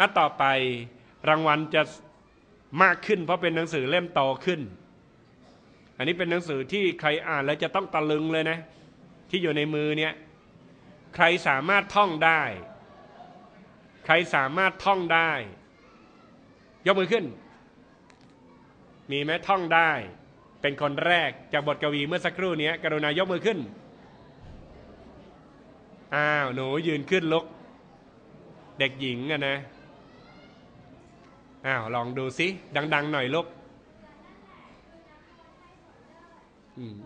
อะต่อไปรางวัลจะมากขึ้น เพราะเป็นหนังสือเล่มโตขึ้น อันนี้เป็นหนังสือที่ใครอ่านแล้วจะต้องตะลึงเลยนะ ที่อยู่ในมือเนี่ยใครสามารถท่องได้ ใครสามารถท่องได้ ยกมือขึ้น มีไหมท่องได้ เป็นคนแรกจากบทกวีเมื่อสักครู่นี้กรุณายกมือขึ้นอ้าวหนูยืนขึ้นลุก เด็กหญิงอะนะ อ้าวลองดูสิดัง ๆ หน่อยลูกอืม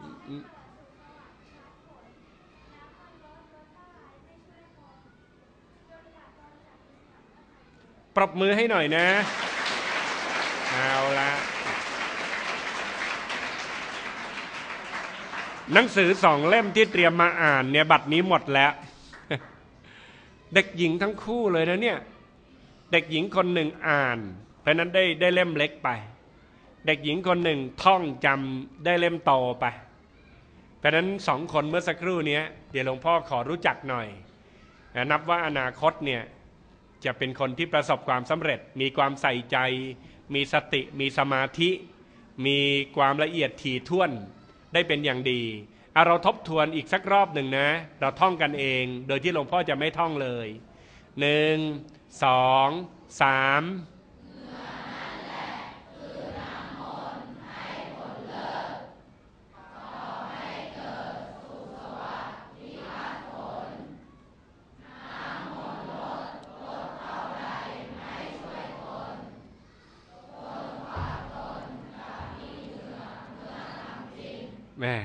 ปรบมือให้หน่อยนะ เอาละหนังสือสองเล่มที่เตรียมมาอ่านเนี่ยบัตรนี้หมดแล้ว เด็กหญิงทั้งคู่เลยนะเนี่ย เด็กหญิงคนหนึ่งอ่าน ราะนั้นได้ได้เล่มเล็กไป เด็กหญิงคนหนึ่งท่องจำได้เล่มโตไป เพราะนั้นสองคนเมื่อสักครู่นี้เดี๋ยวหลวงพ่อขอรู้จักหน่อย นับว่าอนาคตเนี่ยจะเป็นคนที่ประสบความสำเร็จ มีความใส่ใจ มีสติ มีสมาธิ มีความละเอียดถี่ถ้วนได้เป็นอย่างดีเอาเราทบทวนอีกสักรอบหนึ่งนะ เราท่องกันเอง โดยที่หลวงพ่อจะไม่ท่องเลยหนึ่งสองสาม แม่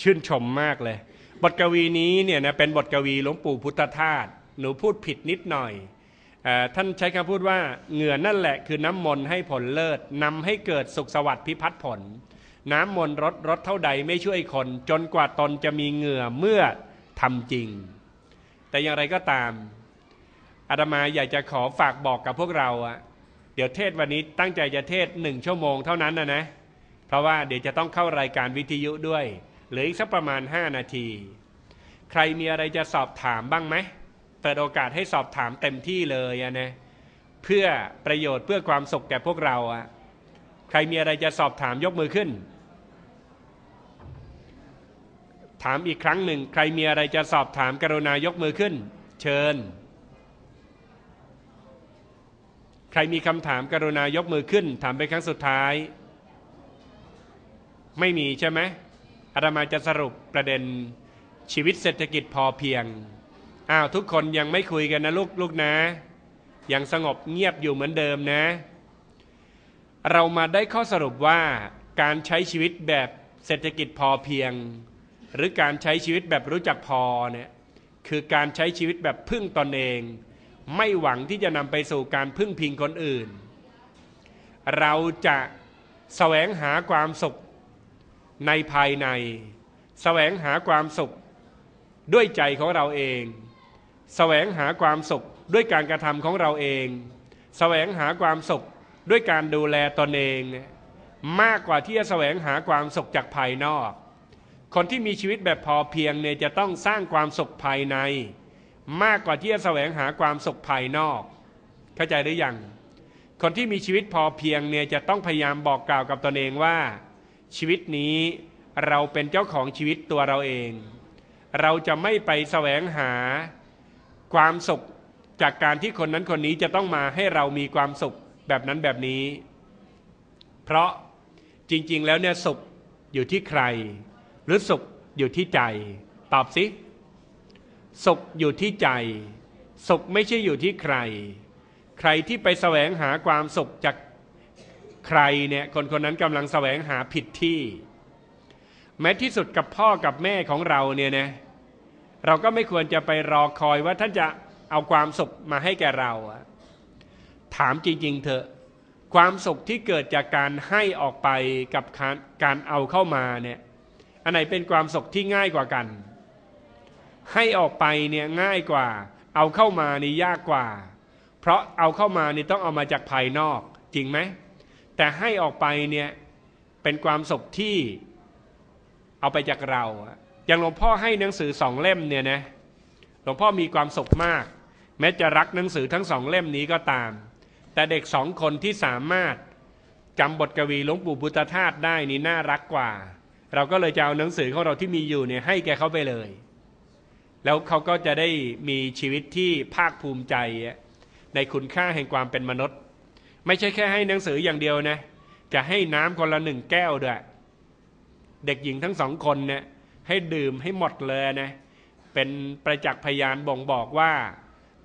ชื่นชมมากเลย บทกวีนี้เนี่ยนะเป็นบทกวีหลวงปู่พุทธทาสหนูพูดผิดนิดหน่อยอท่านใช้คำพูดว่าเหงื่อนั่นแหละคือน้ำมนต์ให้ผลเลิศนำให้เกิดสุขสวัสดิ์พิพัฒน์ผล น้ำมนต์รสรสเท่าใดไม่ช่วยคน จนกว่าตนจะมีเหงื่อเมื่อทำจริง แต่อย่างไรก็ตามอาตมาอยากจะขอฝากบอกกับพวกเราอะเดี๋ยวเทศวันนี้ตั้งใจจะเทศหนึ่งชั่วโมงเท่านั้นนะนะ เพราะว่าเดี๋ยวจะต้องเข้ารายการวิทยุด้วยเหลืออีกสักประมาณ 5 นาที ใครมีอะไรจะสอบถามบ้างไหมเปิดโอกาสให้สอบถามเต็มที่เลยนะเพื่อประโยชน์เพื่อความสุขแก่พวกเราอะใครมีอะไรจะสอบถามยกมือขึ้น ถามอีกครั้งหนึ่ง ใครมีอะไรจะสอบถามกรุณายกมือขึ้น เชิญ ใครมีคำถามกรุณายกมือขึ้น ถามไปครั้งสุดท้าย ไม่มีใช่ไหมอาตมาจะสรุปประเด็นชีวิตเศรษฐกิจพอเพียงอ้าวทุกคนยังไม่คุยกันนะลูกลูกนะ ยังสงบเงียบอยู่เหมือนเดิมนะ เรามาได้ข้อสรุปว่าการใช้ชีวิตแบบเศรษฐกิจพอเพียง หรือการใช้ชีวิตแบบรู้จักพอเนี่ยคือการใช้ชีวิตแบบพึ่งตนเอง ไม่หวังที่จะนำไปสู่การพึ่งพิงคนอื่น เราจะแสวงหาความสุข ในภายในแสวงหาความสุขด้วยใจของเราเองแสวงหาความสุขด้วยการกระทำของเราเองแสวงหาความสุขด้วยการดูแลตนเอง มากกว่าที่จะแสวงหาความสุขจากภายนอก คนที่มีชีวิตแบบพอเพียงเนี่ยจะต้องสร้างความสุขภายใน มากกว่าที่จะแสวงหาความสุขภายนอก เข้าใจหรือยังคนที่มีชีวิตพอเพียงเนี่ยจะต้องพยายามบอกกล่าวกับตนเองว่า ชีวิตนี้เราเป็นเจ้าของชีวิตตัวเราเอง เราจะไม่ไปแสวงหาความสุขจากการที่คนนั้นคนนี้จะต้องมาให้เรามีความสุขแบบนั้นแบบนี้ เพราะจริง ๆ แล้วเนี่ยสุขอยู่ที่ใคร หรือสุขอยู่ที่ใจ ตอบสิสุขอยู่ที่ใจ สุขไม่ใช่อยู่ที่ใคร ใครที่ไปแสวงหาความสุขจาก ใครเนี่ยคนคนนั้นกำลังแสวงหาผิดที่ แม้ที่สุดกับพ่อกับแม่ของเราเนี่ยนะเราก็ไม่ควรจะไปรอคอยว่าท่านจะเอาความสุขมาให้แก่เราถามจริง ๆ เถอะ ความสุขที่เกิดจากการให้ออกไปกับการเอาเข้ามาเนี่ยอันไหนเป็นความสุขที่ง่ายกว่ากัน ให้ออกไปเนี่ยง่ายกว่า เอาเข้ามานี่ยากกว่า เพราะเอาเข้ามานี่ต้องเอามาจากภายนอก จริงไหม แต่ให้ออกไปเนี่ยเป็นความสุขที่เอาไปจากเราอย่างหลวงพ่อให้หนังสือสองเล่มเนี่ยนะหลวงพ่อมีความสุขมาก แม้จะรักหนังสือทั้งสองเล่มนี้ก็ตาม แต่เด็กสองคนที่สามารถจำบทกวีหลวงปู่บุตรธาตุได้นี่น่ารักกว่า เราก็เลยจะเอาหนังสือของเราที่มีอยู่เนี่ยให้แกเขาไปเลย แล้วเขาก็จะได้มีชีวิตที่ภาคภูมิใจในคุณค่าแห่งความเป็นมนุษย์ ไม่ใช่แค่ให้หนังสืออย่างเดียวนะ จะให้น้ำคนละหนึ่งแก้วด้วย เด็กหญิงทั้งสองคนเนี่ยให้ดื่มให้หมดเลยนะ เป็นประจักษ์พยานบ่งบอกว่า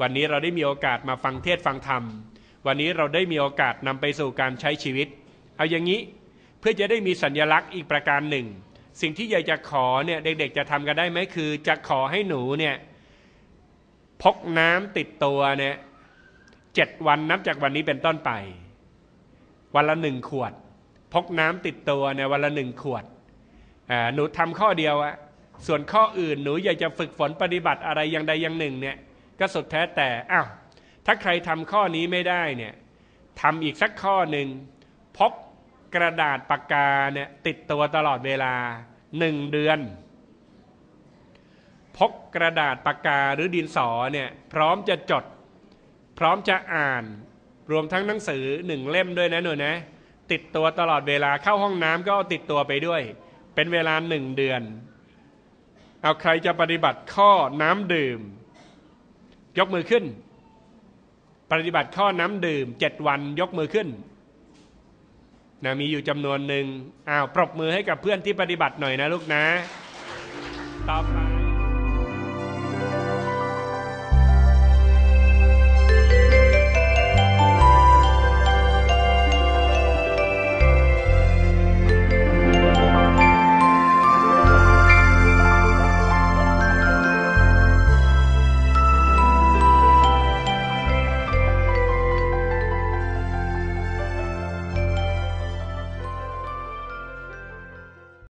วันนี้เราได้มีโอกาสมาฟังเทศฟังธรรม วันนี้เราได้มีโอกาสนำไปสู่การใช้ชีวิต เอาอย่างนี้เพื่อจะได้มีสัญญลักษณ์อีกประการหนึ่ง สิ่งที่อยากจะขอเนี่ยเด็กๆจะทำกันได้ไหมคือ จะขอให้หนูเนี่ยพกน้ำติดตัวเนี่ย เจ็ดวันนับจากวันนี้เป็นต้นไป วันละหนึ่งขวด พกน้ำติดตัวเนี่ยวันละหนึ่งขวดหนูทำข้อเดียวอะส่วนข้ออื่นหนูอยากจะฝึกฝนปฏิบัติอะไรอย่างใดอย่างหนึ่งเนี่ยก็สุดแท้แต่อ้าวถ้าใครทำข้อนี้ไม่ได้เนี่ยทำอีกสักข้อหนึ่งพกกระดาษปากกาเนี่ยติดตัวตลอดเวลาหนึ่งเดือนพกกระดาษปากกาหรือดินสอเนี่ยพร้อมจะจด พร้อมจะอ่านรวมทั้งหนังสือหนึ่งเล่มด้วยนะหนูนะ ติดตัวตลอดเวลาเข้าห้องน้ำก็เอาติดตัวไปด้วย เป็นเวลาหนึ่งเดือน เอาใครจะปฏิบัติข้อน้ำดื่ม ยกมือขึ้น ปฏิบัติข้อน้ำดื่มเจ็ดวันยกมือขึ้นนะมีอยู่จำนวนหนึ่งอ้าวปรบมือให้กับเพื่อนที่ปฏิบัติหน่อยนะลูกนะต่อไป